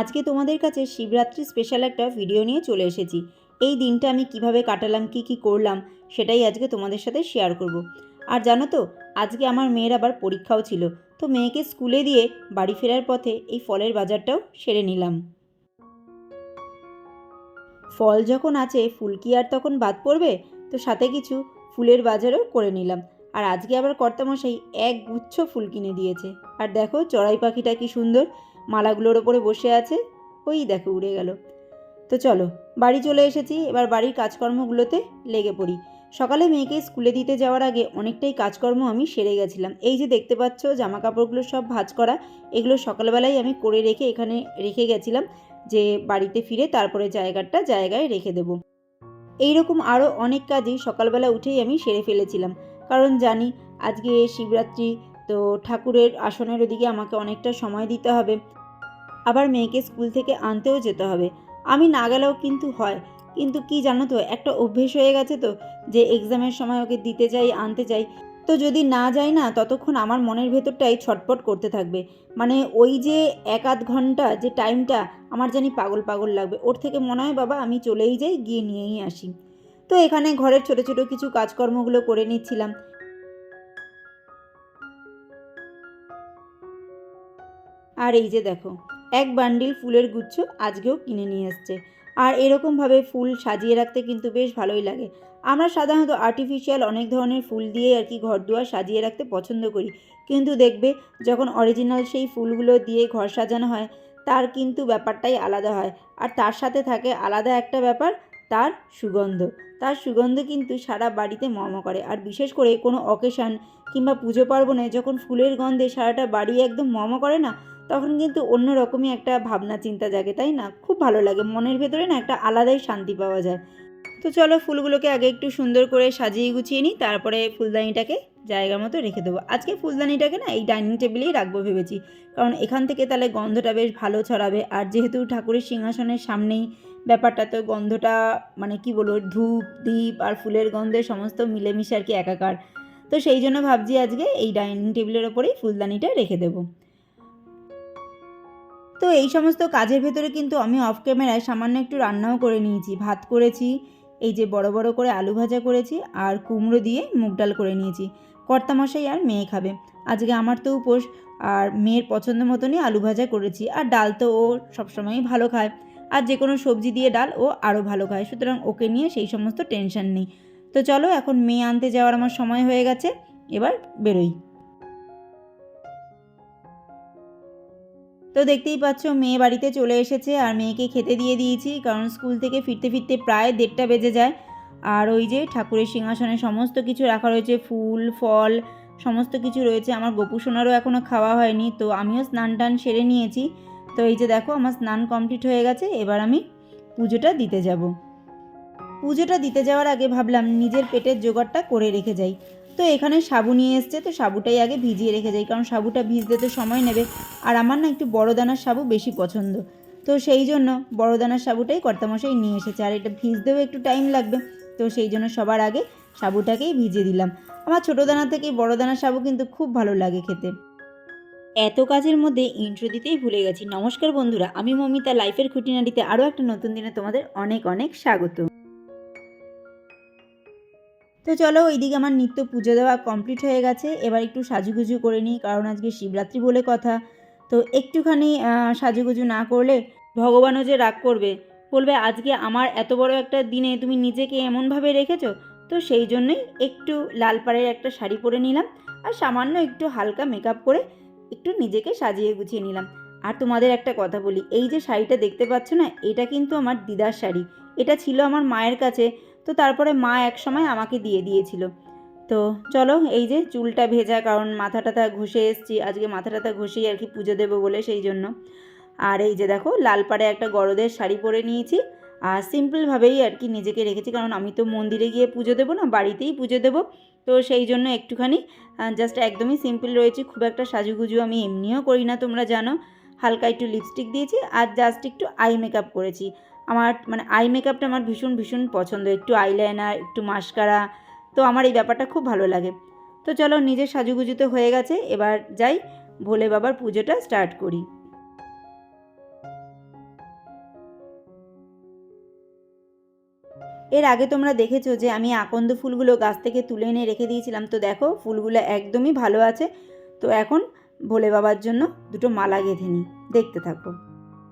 আজকে তোমাদের কাছে শিবরাত্রি স্পেশাল একটা ভিডিও নিয়ে চলে এসেছি। এই দিনটা আমি কীভাবে কাটালাম, কি কি করলাম, সেটাই আজকে তোমাদের সাথে শেয়ার করব। আর জানো তো, আজকে আমার মেয়ের আবার পরীক্ষাও ছিল, তো মেয়েকে স্কুলে দিয়ে বাড়ি ফেরার পথে এই ফলের বাজারটাও সেরে নিলাম। ফল যখন আছে ফুল কি আর তখন বাদ পড়বে, তো সাথে কিছু ফুলের বাজারও করে নিলাম। আর আজকে আবার কর্তামশাই এক গুচ্ছ ফুল কিনে দিয়েছে। আর দেখো, চড়াই পাখিটা কি সুন্দর মালাগুলোর ওপরে বসে আছে। ওই দেখো, উড়ে গেল। তো চলো, বাড়ি চলে এসেছি। এবার বাড়ির কাজকর্মগুলোতে লেগে পড়ি। সকালে মেয়েকে স্কুলে দিতে যাওয়ার আগে অনেকটাই কাজকর্ম আমি সেরে গেছিলাম। এই যে দেখতে পাচ্ছ জামা কাপড়গুলো সব ভাঁজ করা, এগুলো সকালবেলায় আমি করে রেখে এখানে রেখে গেছিলাম যে বাড়িতে ফিরে তারপরে জায়গাটা জায়গায় রেখে দেবো। এইরকম আরও অনেক কাজই সকালবেলা উঠেই আমি সেরে ফেলেছিলাম। কারণ জানি, আজকে শিবরাত্রি, তো ঠাকুরের আসনের ওদিকে আমাকে অনেকটা সময় দিতে হবে। আবার মেয়েকে স্কুল থেকে আনতেও যেতে হবে। আমি না গেলেও কিন্তু হয়। কিন্তু কি জানো তো, একটা অভ্যেস হয়ে গেছে তো, যে এক্সামের সময় ওকে দিতে যাই, আনতে যাই। তো যদি না যাই না, ততক্ষণ আমার মনের ভেতরটাই ছটপট করতে থাকবে। মানে ওই যে এক আধ ঘণ্টা যে টাইমটা আমার জানি পাগল পাগল লাগবে। ওর থেকে মনে হয়, বাবা, আমি চলেই যাই, গিয়ে নিয়েই আসি। তো এখানে ঘরের ছোট ছোট কিছু কাজকর্মগুলো করে নিচ্ছিলাম। আর এই যে দেখো এক বান্ডিল ফুলের গুচ্ছ আজকেও কিনে নিয়ে এসছে আর এরকমভাবে ফুল সাজিয়ে রাখতে কিন্তু বেশ ভালোই লাগে। আমরা সাধারণত আর্টিফিশিয়াল অনেক ধরনের ফুল দিয়ে আর কি ঘর দুয়ার সাজিয়ে রাখতে পছন্দ করি। কিন্তু দেখবে যখন অরিজিনাল সেই ফুলগুলো দিয়ে ঘর সাজানো হয়, তার কিন্তু ব্যাপারটাই আলাদা হয়। আর তার সাথে থাকে আলাদা একটা ব্যাপার, তার সুগন্ধ। তার সুগন্ধ কিন্তু সারা বাড়িতে মম করে। আর বিশেষ করে কোনো অকেশান কিংবা পুজো পার্বণে যখন ফুলের গন্ধে সারাটা বাড়ি একদম মম করে না, তখন কিন্তু অন্য রকমই একটা ভাবনা চিন্তা জাগে, তাই না? খুব ভালো লাগে। মনের ভেতরে না একটা আলাদাই শান্তি পাওয়া যায়। তো চলো ফুলগুলোকে আগে একটু সুন্দর করে সাজিয়ে গুছিয়ে নিই, তারপরে ফুলদানিটাকে জায়গার মতো রেখে দেবো। আজকে ফুলদানিটাকে না এই ডাইনিং টেবিলেই রাখব ভেবেছি, কারণ এখান থেকে তাহলে গন্ধটা বেশ ভালো ছড়াবে। আর যেহেতু ঠাকুরের সিংহাসনের সামনেই ব্যাপারটা, তো গন্ধটা মানে কি বলব, ধূপ দ্বীপ আর ফুলের গন্ধে সমস্ত মিলেমিশে আর কি একাকার। তো সেই জন্য ভাবছি আজকে এই ডাইনিং টেবিলের ওপরেই ফুলদানিটা রেখে দেবো। তো এই সমস্ত কাজের ভেতরে কিন্তু আমি অফ ক্যামেরায় সামান্য একটু রান্নাও করে নিয়েছি। ভাত করেছি এই যে বড় বড় করে আলু ভাজা করেছি আর কুমড়ো দিয়ে মুগ ডাল করে নিয়েছি। কর্তামশাই আর মেয়ে খাবে। আজকে আমার তো উপোস, আর মেয়ের পছন্দ মতনই আলু ভাজা করেছি, আর ডাল তো ও সবসময়ই ভালো খায়। আর যে কোনো সবজি দিয়ে ডাল ও আরও ভালো খায়, সুতরাং ওকে নিয়ে সেই সমস্ত টেনশন নেই। তো চলো, এখন মেয়ে আনতে যাওয়ার আমার সময় হয়ে গেছে। এবার বেরোই। তো দেখতেই পাচ্ছ, মেয়ে বাড়িতে চলে এসেছে আর মেয়েকে খেতে দিয়ে দিয়েছি, কারণ স্কুল থেকে ফিরতে ফিরতে প্রায় দেড়টা বেজে যায়। আর ওই যে ঠাকুরের সিংহাসনে সমস্ত কিছু রাখা রয়েছে, ফুল, ফল, সমস্ত কিছু রয়েছে। আমার গোপুসোনারও এখনও খাওয়া হয়নি, তো আমিও স্নান টান সেরে নিয়েছি। তো এই যে দেখো, আমার স্নান কমপ্লিট হয়ে গেছে, এবার আমি পুজোটা দিতে যাব। পুজোটা দিতে যাওয়ার আগে ভাবলাম নিজের পেটের জোগাড়টা করে রেখে যাই। তো এখানে সাবু নিয়ে এসছে, তো সাবুটাই আগে ভিজিয়ে রেখে যাই কারণ সাবুটা ভিজতে তো সময় নেবে। আর আমার না একটু বড় দানার সাবু বেশি পছন্দ। তো সেই জন্য বড় দানার সাবুটাই কর্তামশাই নিয়ে এসেছে, আর এটা ভিজতেও একটু টাইম লাগবে। তো সেই জন্য সবার আগে সাবুটাকেই ভিজিয়ে দিলাম। আমার ছোটো দানা থেকে বড় দানার সাবু কিন্তু খুব ভালো লাগে খেতে। এত কাজের মধ্যে ইন্ট্রো দিতেই ভুলে গেছি। নমস্কার বন্ধুরা, আমি মমিতা, লাইফের খুঁটিনাটিতে আরও একটা নতুন দিনে তোমাদের অনেক অনেক স্বাগত। তো চলো ওইদিকে আমার নিত্য পুজো দেওয়া কমপ্লিট হয়ে গেছে। এবার একটু সাজুগুজু করে নিই, কারণ আজকে শিবরাত্রি বলে কথা। তো একটুখানি সাজুগুজু না করলে ভগবানও যে রাগ করবে। বলবে, আজকে আমার এত বড় একটা দিনে তুমি নিজেকে এমনভাবে রেখেছো? তো সেই জন্যই একটু লাল পাড়ের একটা শাড়ি পরে নিলাম আর সামান্য একটু হালকা মেকআপ করে একটু নিজেকে সাজিয়ে গুছিয়ে নিলাম। আর তোমাদের একটা কথা বলি, এই যে শাড়িটা দেখতে পাচ্ছ না, এটা কিন্তু আমার দিদার শাড়ি। এটা ছিল আমার মায়ের কাছে। তো তারপরে মা এক সময় আমাকে দিয়ে দিয়েছিল। তো চলো এই যে চুলটা ভেজা, কারণ মাথা টাথা ঘষে এসছি। আজকে মাথা টাথা ঘষেই আর কি পুজো দেবো বলে সেই জন্য। আর এই যে দেখো, লাল পাড়ে একটা গরদের শাড়ি পরে নিয়েছি। আর সিম্পলভাবেই আর কি নিজেকে রেখেছি, কারণ আমি তো মন্দিরে গিয়ে পুজো দেবো না, বাড়িতেই পুজো দেবো। তো সেই জন্য একটুখানি জাস্ট একদমই সিম্পল রয়েছে। খুব একটা সাজুগুজু আমি এমনিও করি না, তোমরা জানো। হালকা একটু লিপস্টিক দিয়েছি আর জাস্ট একটু আই মেকআপ করেছি। আমার মানে আই মেকআপটা আমার ভীষণ ভীষণ পছন্দ। একটু আইলাইনার একটু মাস্কারা তো আমার এই ব্যাপারটা খুব ভালো লাগে। তো চলো, নিজের সাজুগুজুতে হয়ে গেছে। এবার যাই ভোলে বাবার পুজোটা স্টার্ট করি। এর আগে তোমরা দেখেছ যে আমি আকন্দ ফুলগুলো গাছ থেকে তুলে এনে রেখে দিয়েছিলাম। তো দেখো, ফুলগুলো একদমই ভালো আছে। তো এখন ভোলে বাবার জন্য দুটো মালা গেঁথে নিই। দেখতে থাকো।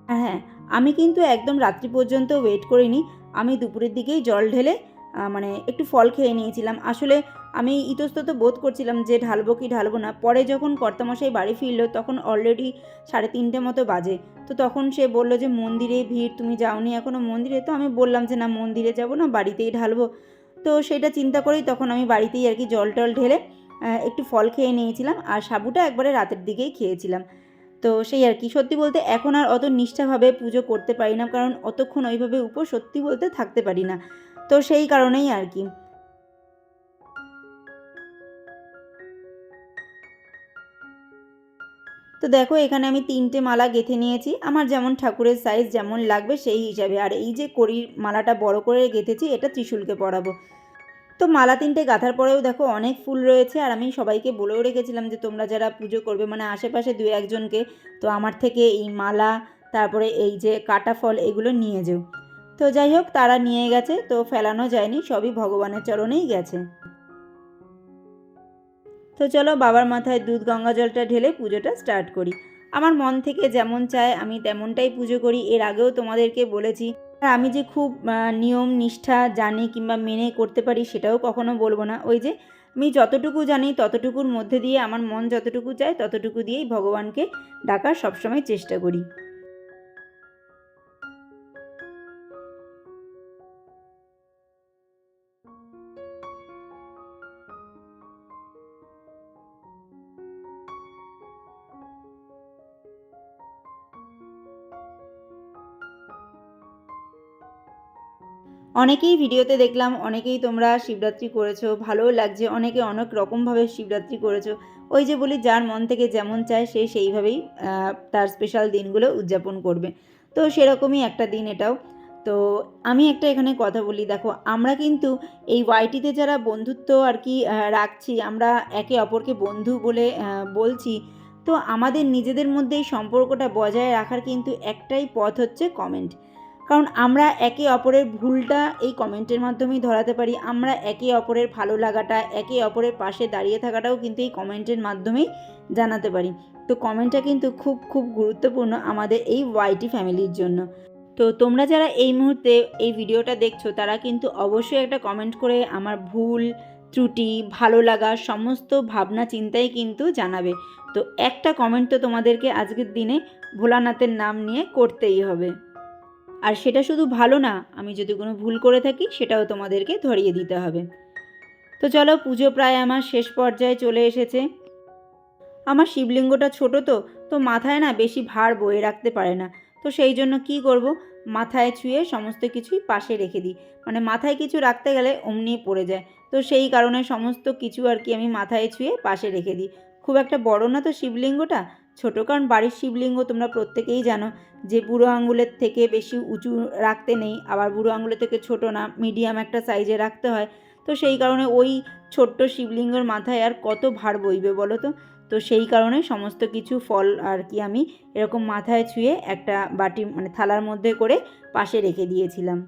আর হ্যাঁ আমি কিন্তু একদম রাত্রি পর্যন্ত ওয়েট করিনি। আমি দুপুরের দিকেই জল ঢেলে মানে একটু ফল খেয়ে নিয়েছিলাম। আসলে আমি ইতস্তত বোধ করছিলাম যে ঢালবো কি ঢালবো না। পরে যখন কর্তামশাই বাড়ি ফিরলো, তখন অলরেডি সাড়ে তিনটে মতো বাজে। তো তখন সে বলল যে, মন্দিরে ভিড়, তুমি যাওনি এখনও মন্দিরে? তো আমি বললাম যে, না, মন্দিরে যাব না, বাড়িতেই ঢালবো। তো সেটা চিন্তা করেই তখন আমি বাড়িতেই আর কি জল টল ঢেলে একটু ফল খেয়ে নিয়েছিলাম। আর সাবুটা একবারে রাতের দিকেই খেয়েছিলাম। তো সেই আর কি। সত্যি বলতে এখন আর অত নিষ্ঠাভাবে পুজো করতে পারি না, কারণ অতক্ষণ ওইভাবে উপর সত্যি বলতে থাকতে পারি না। তো সেই কারণেই আর কি। তো দেখো, এখানে আমি তিনটে মালা গেঁথে নিয়েছি। আমার যেমন ঠাকুরের সাইজ যেমন লাগবে সেই হিসাবে। আর এই যে কড়ির মালাটা বড় করে গেঁথেছি, এটা ত্রিশুলকে পরাবো। তো মালা তিনটে গাঁথার পরেও দেখো অনেক ফুল রয়েছে আর আমি সবাইকে বলেও রেখেছিলাম যে তোমরা যারা পুজো করবে মানে আশেপাশে দু একজনকে, তো আমার থেকে এই মালা, তারপরে এই যে কাটা ফল এগুলো নিয়ে যেও। তো যাই হোক, তারা নিয়ে গেছে, তো ফেলানো যায়নি, সবই ভগবানের চরণেই গেছে। তো চলো বাবার মাথায় দুধ গঙ্গা জলটা ঢেলে পুজোটা স্টার্ট করি। আমার মন থেকে যেমন চায়, আমি তেমনটাই পুজো করি। এর আগেও তোমাদেরকে বলেছি আর আমি যে খুব নিয়ম, নিষ্ঠা জানি কিংবা মেনে করতে পারি সেটাও কখনো বলব না। ওই যে আমি যতটুকু জানি ততটুকুর মধ্যে দিয়ে, আমার মন যতটুকু চায় ততটুকু দিয়েই ভগবানকে ডাকার সবসময় চেষ্টা করি। অনেকেই ভিডিওতে দেখলাম, অনেকেই তোমরা শিবরাত্রি করেছ, ভালোও লাগছে, অনেকে অনেক রকমভাবে শিবরাত্রি করেছ। ওই যে বলি, যার মন থেকে যেমন চায়, সে সেইভাবেই তার স্পেশাল দিনগুলো উদযাপন করবে। তো সেরকমই একটা দিন এটাও। তো আমি একটা এখানে কথা বলি, দেখো, আমরা কিন্তু এই ওয়াইটিতে যারা বন্ধুত্ব আর কি রাখছি, আমরা একে অপরকে বন্ধু বলে বলছি, তো আমাদের নিজেদের মধ্যে এই সম্পর্কটা বজায় রাখার কিন্তু একটাই পথ হচ্ছে কমেন্ট কারণ আমরা একে অপরের ভুলটা এই কমেন্টের মাধ্যমেই ধরাতে পারি। আমরা একে অপরের ভালো লাগাটা, একে অপরের পাশে দাঁড়িয়ে থাকাটাও কিন্তু এই কমেন্টের মাধ্যমেই জানাতে পারি। তো কমেন্টটা কিন্তু খুব খুব গুরুত্বপূর্ণ আমাদের এই ওয়াইটি ফ্যামিলির জন্য। তো তোমরা যারা এই মুহূর্তে এই ভিডিওটা দেখছ, তারা কিন্তু অবশ্যই একটা কমেন্ট করে আমার ভুল, ত্রুটি, ভালো লাগা, সমস্ত ভাবনা, চিন্তাই কিন্তু জানাবে। তো একটা কমেন্ট তো তোমাদেরকে আজকের দিনে ভোলানাথের নাম নিয়ে করতেই হবে। আর সেটা শুধু ভালো না, আমি যদি কোনো ভুল করে থাকি, সেটাও তোমাদেরকে ধরিয়ে দিতে হবে। তো চলো, পুজো প্রায় আমার শেষ পর্যায়ে চলে এসেছে। আমার শিবলিঙ্গটা ছোট তো তো মাথায় না বেশি ভার বয়ে রাখতে পারে না। তো সেই জন্য কি করব? মাথায় ছুঁয়ে সমস্ত কিছুই পাশে রেখে দিই। মানে মাথায় কিছু রাখতে গেলে অমনি পড়ে যায়। তো সেই কারণে সমস্ত কিছু আর কি আমি মাথায় ছুঁয়ে পাশে রেখে দিই। খুব একটা বড় না তো শিবলিঙ্গটা ছোটো, কারণ বাড়ির শিবলিঙ্গ তোমরা প্রত্যেকেই জানো যে বুড়ো আঙুলের থেকে বেশি উঁচু রাখতে নেই, আবার বুড়ো আঙুলের থেকে ছোট না মিডিয়াম একটা সাইজে রাখতে হয়। তো সেই কারণে ওই ছোট্ট শিবলিঙ্গের মাথায় আর কত ভার বইবে বলো তো? তো সেই কারণে সমস্ত কিছু ফল আর কি আমি এরকম মাথায় ছুঁয়ে একটা বাটি মানে থালার মধ্যে করে পাশে রেখে দিয়েছিলাম।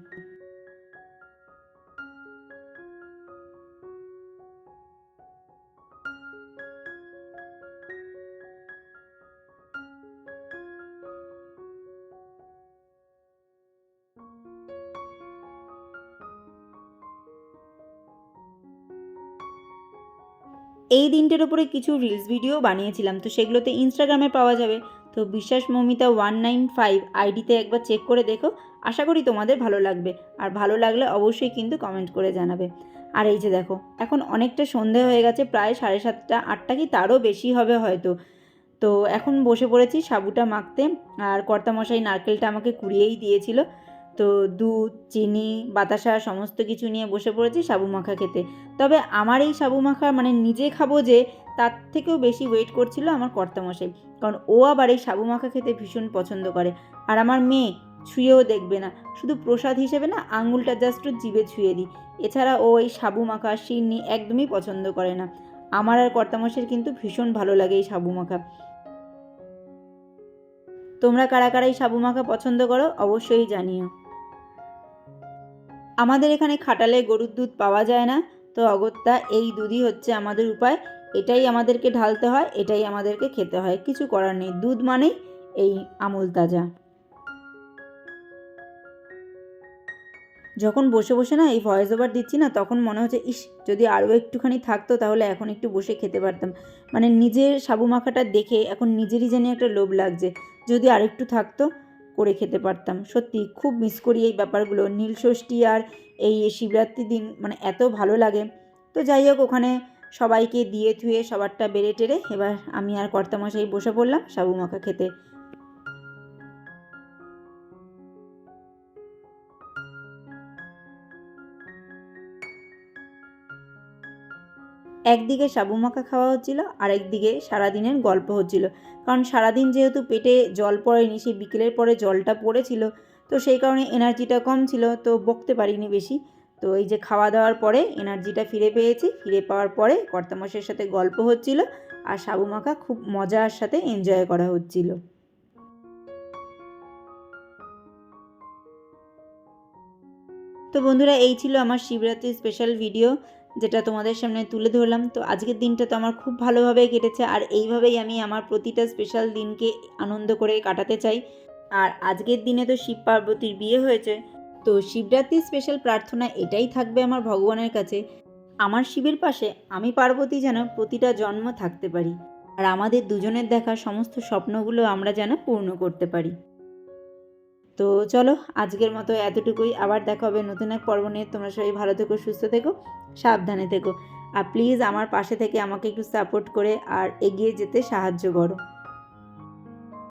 এই দিনটার উপরে কিছু রিলস ভিডিও বানিয়েছিলাম, তো সেগুলোতে ইনস্টাগ্রামে পাওয়া যাবে। তো বিশ্বাস মমিতা ওয়ান নাইন ফাইভ আইডিতে একবার চেক করে দেখো, আশা করি তোমাদের ভালো লাগবে। আর ভালো লাগলে অবশ্যই কিন্তু কমেন্ট করে জানাবে। আর এই যে দেখো, এখন অনেকটা সন্ধে হয়ে গেছে, প্রায় সাড়ে সাতটা, আটটা কি তারও বেশি হবে হয়তো। তো এখন বসে পড়েছি সাবুটা মাখতে, আর কর্তামশাই নারকেলটা আমাকে কুড়িয়েই দিয়েছিল। তো দুধ, চিনি, বাতাসা সমস্ত কিছু নিয়ে বসে পড়েছি সাবু মাখা খেতে। তবে আমার এই সাবু মাখা মানে নিজে খাব যে, তার থেকেও বেশি ওয়েট করছিল আমার কর্তামশাই। কারণ ও আবার এই সাবু মাখা খেতে ভীষণ পছন্দ করে। আর আমার মেয়ে ছুঁয়েও দেখবে না। শুধু প্রসাদ হিসেবে না, আঙুলটা জাস্ট জিভে ছুঁয়ে দিই। এছাড়া ও এই সাবু মাখা শিরনি একদমই পছন্দ করে না। আমার আর কর্তামশাইয়ের কিন্তু ভীষণ ভালো লাগে এই সাবু মাখা। তোমরা কারা কারা এই সাবু মাখা পছন্দ করো অবশ্যই জানিও। আমাদের এখানে খাটালে গরুর দুধ পাওয়া যায় না। তো অগত্যা এই দুধই হচ্ছে আমাদের উপায়। এটাই আমাদেরকে ঢালতে হয়, এটাই আমাদেরকে খেতে হয়। কিছু করার নেই। দুধ মানেই এই আমুল তাজা। যখন বসে বসে না এই ভয়েস ওভার দিচ্ছি না, তখন মনে হচ্ছে, ইস, যদি আরও একটুখানি থাকতো তাহলে এখন একটু বসে খেতে পারতাম। মানে নিজের সাবু মাখাটা দেখে এখন নিজেরই জানি একটা লোভ লাগছে। যদি আরেকটু থাকতো করে খেতে পারতাম। সত্যি খুব মিস করি এই ব্যাপারগুলো। নীলষষ্ঠী আর এই শিবরাত্রি দিন মানে এত ভালো লাগে। তো যাই হোক, ওখানে সবাইকে দিয়ে থুয়ে সবারটা বেড়ে টেরে এবার আমি আর কর্তামশাই বসে পড়লাম সাবু মাখা খেতে। একদিকে সাবু মাখা খাওয়া হচ্ছিল আর একদিকে সারাদিনের গল্প হচ্ছিল। কারণ সারাদিন যেহেতু পেটে জল পড়েনি, সেই বিকেলের পরে জলটা পড়েছিল, তো সেই কারণে এনার্জিটা কম ছিল, তো বকতে পারিনি বেশি। তো এই যে খাওয়া দাওয়ার পরে এনার্জিটা ফিরে পেয়েছি, ফিরে পাওয়ার পরে কর্তামশের সাথে গল্প হচ্ছিল, আর সাবু মাখা খুব মজার সাথে এনজয় করা হচ্ছিল। তো বন্ধুরা, এই ছিল আমার শিবরাত্রি স্পেশাল ভিডিও যেটা তোমাদের সামনে তুলে ধরলাম। তো আজকের দিনটা তো আমার খুব ভালোভাবে কেটেছে। আর এইভাবেই আমি আমার প্রতিটা স্পেশাল দিনকে আনন্দ করে কাটাতে চাই। আর আজকের দিনে তো শিব পার্বতীর বিয়ে হয়েছে। তো শিবরাত্রির স্পেশাল প্রার্থনা এটাই থাকবে আমার ভগবানের কাছে। আমার শিবের পাশে আমি পার্বতী যেন প্রতিটা জন্ম থাকতে পারি। আর আমাদের দুজনের দেখা সমস্ত স্বপ্নগুলো আমরা যেন পূর্ণ করতে পারি। তো চলো, আজকের মতো এতটুকুই। আবার দেখা হবে নতুন এক পর্ব নিয়ে। তোমরা সবাই ভালো থেকো, সুস্থ থেকো, সাবধানে থেকো। আর প্লিজ আমার পাশে থেকে আমাকে একটু সাপোর্ট করে আর এগিয়ে যেতে সাহায্য করো।